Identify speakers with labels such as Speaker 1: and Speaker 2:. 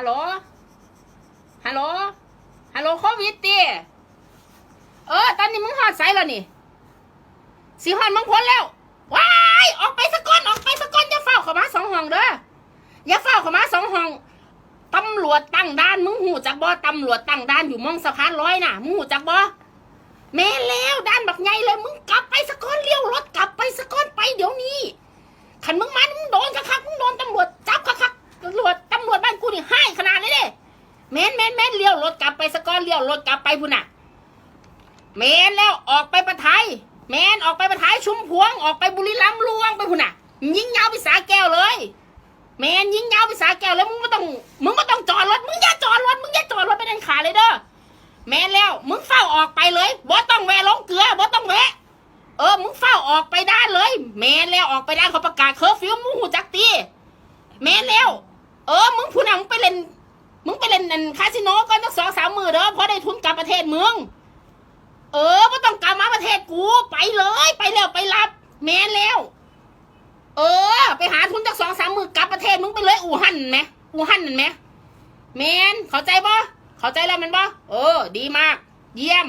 Speaker 1: ฮัลโหล ฮัลโหล ฮัลโหลโควิดตีเออ ตอนนี้มึงหอดไซแล้วนี่ สีหอนมึงพ้นแล้ว ว้าย ออกไปสะก้อนออกไปสะก้อนอย่าเฝ้าเข้ามาสองห้องเด้อ อย่าเฝ้าเข้ามาสองห้องตำรวจตั้งด่าน มึงหูจักบ่ตำรวจตั้งด่านอยู่มองสะพานร้อยน่ะ มึงหูจักบ่แม่แล้วด่านบักให แมนแมนแมนเลี้ยวรถกลับไปสะก้อนเลี้ยวรถกลับไปพุ่นน่ะแมนแล้วออกไปประไทยแมนออกไปประไทยชุมพวงออกไปบุรีรัมย์ลวงไปพุ่นน่ะ ยิงยาวไปสาแก้วเลยแมนยิงยาวไปสาแก้วแล้วมึงก็ต้องมึงก็ต้องจอดรถมึงอย่าจอดรถมึงอย่าจอดรถไปเด็นขาเลยเด้อแมนแล้วมึงเฝ้าออกไปเลยบ่ต้องแวะลงเกลือบ่ต้องแวะเออมึงเฝ้าออกไปได้เลย แมนแล้วออกไปได้เขาประกาศเคอร์ฟิวมึงหูจักตีแมนแล้ว เออมึงผู้นำมึงไปเล่น นั่นคาสิโนก็ต้องสองสามมือเด้อเพราะได้ทุนกลับประเทศมึง เออไม่ต้องกลับมาประเทศกูไปเลย ไปแล้วไปรับ แมนแล้ว เออ ไปหาทุนจากสองสามมือกลับประเทศมึงไปเลยอู่ฮั่นไหมอู่ฮั่นนั่นไหมแมนเข้าใจปะเข้าใจแล้วมันปะเออ ดีมาก เยี่ยม